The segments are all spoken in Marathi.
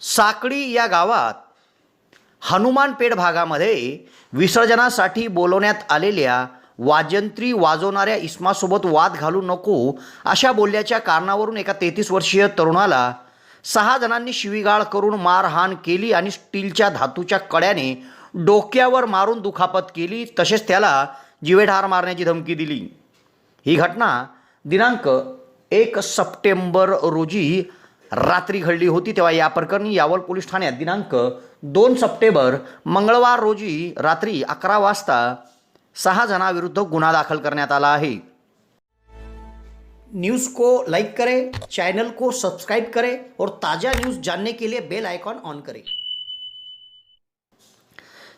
साकडी या गावात हनुमानपेठ भागामध्ये विसर्जनासाठी बोलवण्यात आलेल्या वाजंत्री वाजवणाऱ्या इस्मासोबत वाद घालू नको अशा बोलल्याच्या कारणावरून एका तेहतीस वर्षीय तरुणाला सहा जणांनी शिवीगाळ करून मारहाण केली आणि स्टीलच्या धातूच्या कड्याने डोक्यावर मारून दुखापत केली. तसेच त्याला जिवेठार मारण्याची धमकी दिली. ही घटना दिनांक एक सप्टेंबर रोजी रात्री घडली होती तेव्हा या प्रकरणी यावल पोलीस ठाण्यात दिनांक दोन सप्टेंबर मंगळवार रोजी रात्री अकरा वाजता सहा जणांविरुद्ध गुन्हा दाखल करण्यात आला आहे. न्यूज़ को लाइक करें चैनल को सब्सक्राइब करें और ताज़ा न्यूज़ जानने के लिए बेल आयकॉन ऑन करें।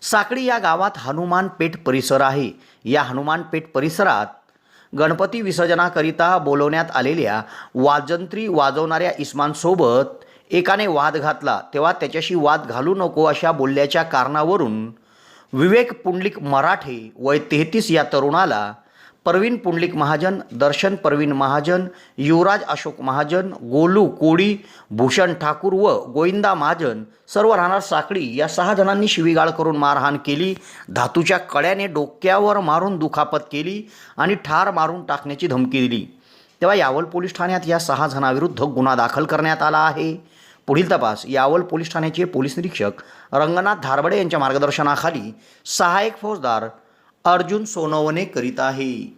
साकडी या गावात हनुमान पेठ परिसर आहे. या हनुमानपेठ परिसरात गणपती विसर्जनाकरिता बोलवण्यात आलेल्या वाजंत्री वाजवणाऱ्या इस्मानसोबत एकाने वाद घातला तेव्हा त्याच्याशी वाद घालू नको अशा बोलल्याच्या कारणावरून विवेक पुंडलिक मराठे वय तेहतीस या तरुणाला परवीन पुंडलिक महाजन दर्शन परवीन महाजन युवराज अशोक महाजन गोलू कोळी भूषण ठाकूर व गोविंदा महाजन सर्व राहणार साखळी या सहा जणांनी शिवीगाळ करून मारहाण केली. धातूच्या कड्याने डोक्यावर मारून दुखापत केली आणि ठार मारून टाकण्याची धमकी दिली. तेव्हा यावल पोलीस ठाण्यात या सहा जणांविरुद्ध गुन्हा दाखल करण्यात आला आहे. पुढील तपास. यावल पोलीस ठाण्याचे पोलीस निरीक्षक रंगनाथ धारबडे यांच्या मार्गदर्शनाखाली सहाय्यक फौजदार अर्जुन सोनवणे करीत आहे.